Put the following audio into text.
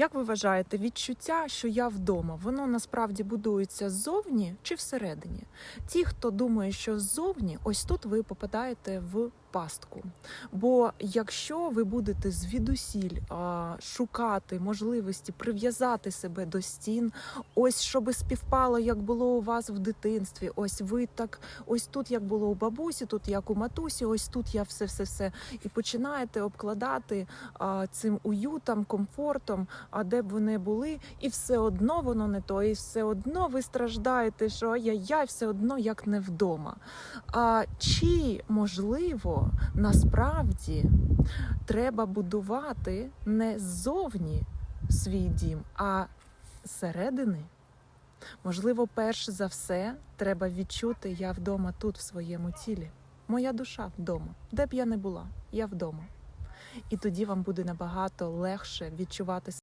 Як ви вважаєте, відчуття, що я вдома, воно насправді будується ззовні чи всередині? Ті, хто думає, що ззовні, ось тут ви попадаєте в пастку. Бо якщо ви будете звідусіль а, шукати можливості прив'язати себе до стін, ось щоб співпало, як було у вас в дитинстві, ось ви так, ось тут як було у бабусі, тут як у матусі, ось тут я все, все, все. І починаєте обкладати а, цим уютом, комфортом, а де б ви не були, і все одно воно не то, і все одно ви страждаєте, що я все одно як не вдома. А чи можливо насправді треба будувати не ззовні свій дім, а зсередини? Можливо, перш за все треба відчути я вдома тут, в своєму тілі. Моя душа вдома. Де б я не була, я вдома. І тоді вам буде набагато легше відчувати